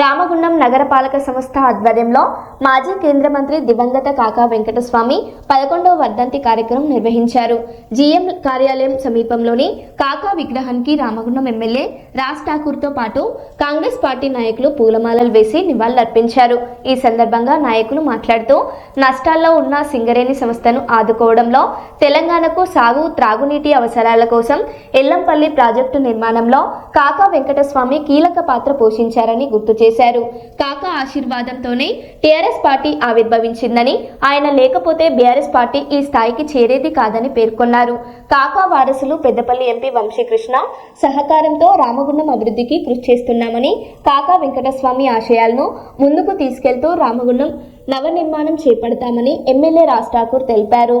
రామగుండం నగరపాలక సంస్థ ఆధ్వర్యంలో మాజీ కేంద్ర మంత్రి దివంగత కాకా వెంకటస్వామి పదకొండవ వర్ధంతి కార్యక్రమం నిర్వహించారు. జీఎం కార్యాలయం సమీపంలోని కాకా విగ్రహానికి రామగుండం ఎమ్మెల్యే రాజ్ ఠాకూర్తో పాటు కాంగ్రెస్ పార్టీ నాయకులు పూలమాలలు వేసి నివాళులర్పించారు. ఈ సందర్భంగా నాయకులు మాట్లాడుతూ నష్టాల్లో ఉన్న సింగరేణి సంస్థను ఆదుకోవడంలో తెలంగాణకు సాగు త్రాగునీటి అవసరాల కోసం ఎల్లంపల్లి ప్రాజెక్టు నిర్మాణంలో కాకా వెంకటస్వామి కీలక పాత్ర పోషించారని గుర్తు చేశారు. చేశారు. కాకా ఆశీర్వాదంతోనే టీఆర్ఎస్ పార్టీ ఆవిర్భవించిందని ఆయన లేకపోతే బీఆర్ఎస్ పార్టీ ఈ స్థాయికి చేరేది కాదని పేర్కొన్నారు. కాకా వారసులు పెద్దపల్లి ఎంపీ వంశీకృష్ణ సహకారంతో రామగుండం అభివృద్ధికి కృషి చేస్తున్నామని కాకా వెంకటస్వామి ఆశయాలను ముందుకు తీసుకెళ్తూ రామగుండం నవనిర్మాణం చేపడతామని ఎమ్మెల్యే రాజ్ ఠాకూర్ తెలిపారు.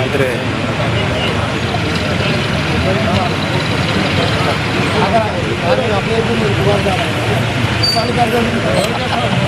ಅಂದ್ರೆ ಸಾಲ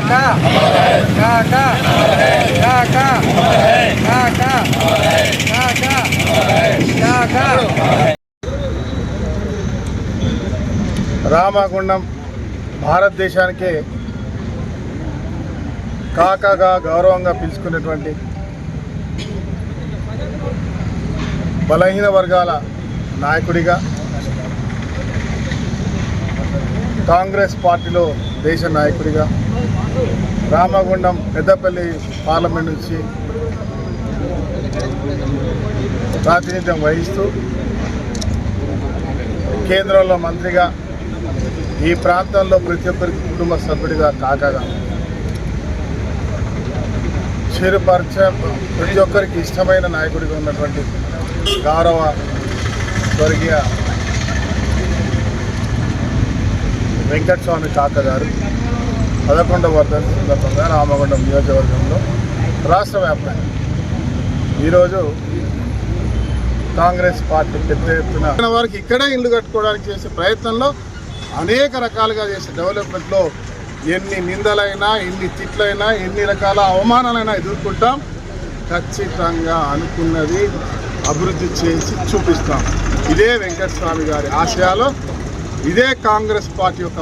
కాకా కాకా కాకా కాకా కాకా కాకా. రామగుండం భారతదేశానికి కాకాగా గౌరవంగా పిలుచుకునేటువంటి బలహీన వర్గాల నాయకుడిగా కాంగ్రెస్ పార్టీలో దేశ నాయకుడిగా రామగుండం పెద్దపల్లి పార్లమెంట్ నుంచి ప్రాతినిధ్యం వహిస్తూ కేంద్రంలో మంత్రిగా ఈ ప్రాంతంలో ప్రతి ఒక్కరికి కుటుంబ సభ్యుడిగా కాకగా చిరుపరిచ ప్రతి ఒక్కరికి ఇష్టమైన నాయకుడిగా ఉన్నటువంటి గౌరవ స్వర్గీయ వెంకటస్వామి కాక గారు పదకొండవ వర్ధంతి సందర్భంగా రామగుండం నియోజకవర్గంలో రాష్ట్ర వ్యాప్తంగా ఈరోజు కాంగ్రెస్ పార్టీ పెద్ద ఎత్తున వారికి ఇక్కడే ఇల్లు కట్టుకోవడానికి చేసే ప్రయత్నంలో అనేక రకాలుగా చేసే డెవలప్మెంట్లో ఎన్ని నిందలైనా ఎన్ని తిట్లైనా ఎన్ని రకాల అవమానాలైనా ఎదుర్కొంటాం. ఖచ్చితంగా అనుకున్నది అభివృద్ధి చేసి చూపిస్తాం. ఇదే వెంకటస్వామి గారి ఆశయాలు. ఇదే కాంగ్రెస్ పార్టీ యొక్క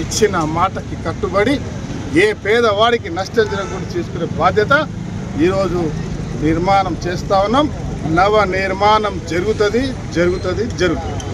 ఇచ్చిన మాటకి కట్టుబడి ఏ పేదవాడికి నష్టం జరగకుండా చేసుకునే బాధ్యత ఈరోజు నిర్మాణం చేస్తా ఉన్నాం. నవ నిర్మాణం జరుగుతుంది జరుగుతుంది జరుగుతుంది.